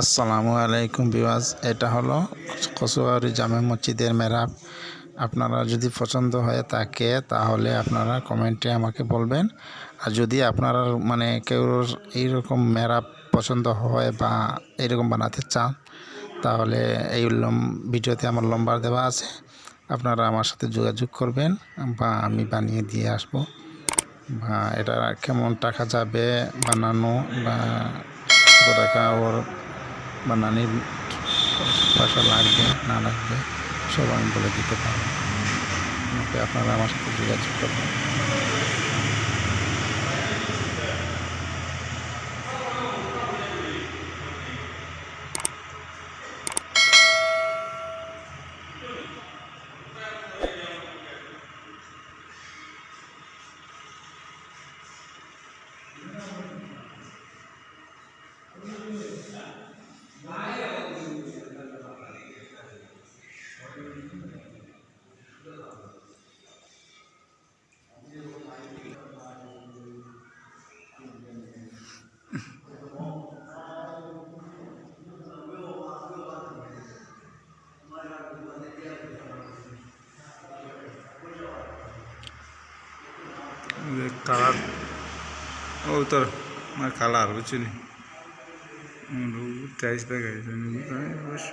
আসসালামু আলাইকুম বিওয়াজ এটা হলো কসুয়ারি জামে মসজিদের মেরাব। আপনারা যদি পছন্দ হয়ে থাকে, তাহলে আপনারা কমেন্টে আমাকে বলবেন। আর যদি আপনারা মানে কেউ এইরকম মেরাব পছন্দ হয় বা এইরকম বানাতে চান, তাহলে এই ভিডিওতে আমার লম্বার দেওয়া আছে। আপনারা আমার সাথে যোগাযোগ করবেন বা আমি বানিয়ে দিয়ে আসব। বা এটা কেমন টাকা যাবে বানানো বা টাকা ওর বানানির পয়সা লাগবে, না লাগবে, সব আমি বলে দিতে পারব। আপনারা আমার সাথে যোগাযোগ করবেন। কালার ও তোর আমার কালার বুঝছিনি টাইস দেখাইছে অবশ্য